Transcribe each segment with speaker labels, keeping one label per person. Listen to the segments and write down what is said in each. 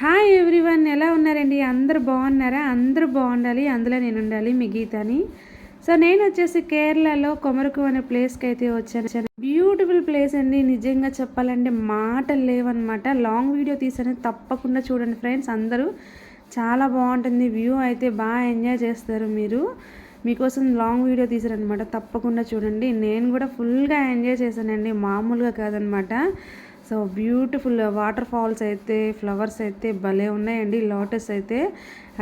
Speaker 1: Hi everyone ఎలా ఉన్నారండి? అందరూ బాగున్నారా? అందరూ బాగుండాలి. అందులో నేను ఉండాలి మీ గీతని. సో నేను వచ్చేసి కేరళలో కొమరకు అనే ప్లేస్కి అయితే వచ్చాను. బ్యూటిఫుల్ ప్లేస్ అండి. నిజంగా చెప్పాలంటే మాటలు లేవన్నమాట. లాంగ్ వీడియో తీసాను. తప్పకుండా చూడండి ఫ్రెండ్స్ అందరూ చాలా బాగుంటుంది. వ్యూ అయితే బాగా ఎంజాయ్ చేస్తారు మీరు. మీకోసం లాంగ్ వీడియో తీసారనమాట తప్పకుండా చూడండి. నేను కూడా ఫుల్గా ఎంజాయ్ చేశానండి. మామూలుగా కాదనమాట సో బ్యూటిఫుల్ వాటర్ ఫాల్స్ అయితే ఫ్లవర్స్ అయితే భలే ఉన్నాయండి. లోటస్ అయితే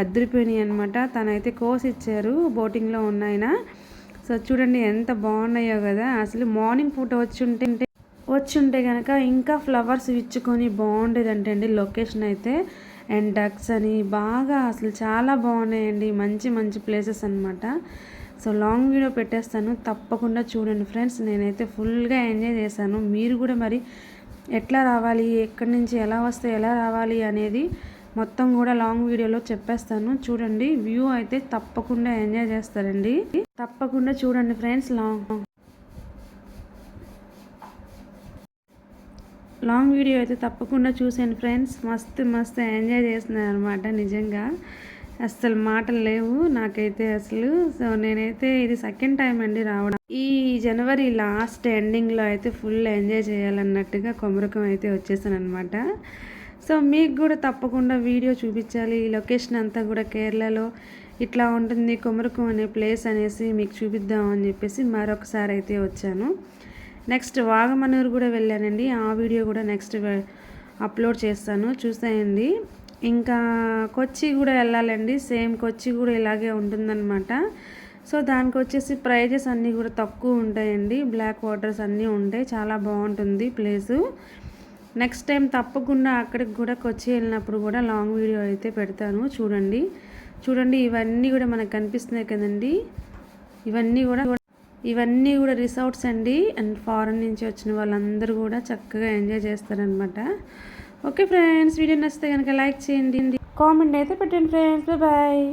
Speaker 1: అద్దరిపోయినాయి అనమాట తనైతే కోసి ఇచ్చారు బోటింగ్లో ఉన్నాయన. సో చూడండి ఎంత బాగున్నాయో కదా. అసలు మార్నింగ్ పూట వచ్చి ఉంటే వచ్చి ఉంటే కనుక ఇంకా ఫ్లవర్స్ ఇచ్చుకొని బాగుండేదంటే అండి లొకేషన్ అయితే. అండ్ డక్స్ అని బాగా అసలు చాలా బాగున్నాయండి. మంచి మంచి ప్లేసెస్ అనమాట సో లాంగ్ వీడియో పెట్టేస్తాను. తప్పకుండా చూడండి ఫ్రెండ్స్. నేనైతే ఫుల్గా ఎంజాయ్ చేశాను. మీరు కూడా మరి ఎట్లా రావాలి ఎక్కడి నుంచి ఎలా వస్తే ఎలా రావాలి అనేది మొత్తం కూడా లాంగ్ వీడియోలో చెప్పేస్తాను. చూడండి వ్యూ అయితే తప్పకుండా ఎంజాయ్ చేస్తారండి. తప్పకుండా చూడండి ఫ్రెండ్స్ లాంగ్ లాంగ్ వీడియో అయితే తప్పకుండా చూసాను ఫ్రెండ్స్ మస్తు మస్తు ఎంజాయ్ చేస్తున్నాను అనమాట నిజంగా. అసలు మాటలు లేవు. నాకైతే అసలు సో నేనైతే ఇది సెకండ్ టైం అండి రావడం. ఈ జనవరి లాస్ట్ ఎండింగ్లో అయితే ఫుల్ ఎంజాయ్ చేయాలన్నట్టుగా కొమరకం అయితే వచ్చేసాను అనమాట సో మీకు కూడా తప్పకుండా వీడియో చూపించాలి. ఈ లొకేషన్ అంతా కూడా కేరళలో ఇట్లా ఉంటుంది కొమరకం అనే ప్లేస్ అనేసి మీకు చూపిద్దాం అని చెప్పేసి మరొకసారి అయితే వచ్చాను. నెక్స్ట్ వాగమనూరు కూడా వెళ్ళానండి. ఆ వీడియో కూడా నెక్స్ట్ అప్లోడ్ చేస్తాను. చూసేయండి. ఇంకా కొచ్చి కూడా వెళ్ళాలండి. సేమ్ కొచ్చి కూడా ఇలాగే ఉంటుందన్నమాట. సో దానికి వచ్చేసి ప్రైజెస్ అన్నీ కూడా తక్కువ ఉంటాయండి. బ్లాక్ వాటర్స్ అన్నీ ఉంటాయి. చాలా బాగుంటుంది ప్లేసు. నెక్స్ట్ టైం తప్పకుండా అక్కడికి కూడా కొచ్చి వెళ్ళినప్పుడు కూడా లాంగ్ వీడియో అయితే పెడతాను. చూడండి. చూడండి ఇవన్నీ కూడా మనకు కనిపిస్తున్నాయి కదండి. ఇవన్నీ కూడా ఇవన్నీ కూడా రిసార్ట్స్ అండి. అండ్ ఫారెన్ నుంచి వచ్చిన వాళ్ళందరూ కూడా చక్కగా ఎంజాయ్ చేస్తారనమాట ఓకే ఫ్రెండ్స్ వీడియో నచ్చితే కనుక లైక్ చేయండి కామెంట్ అయితే పెట్టండి ఫ్రెండ్స్. బాయ్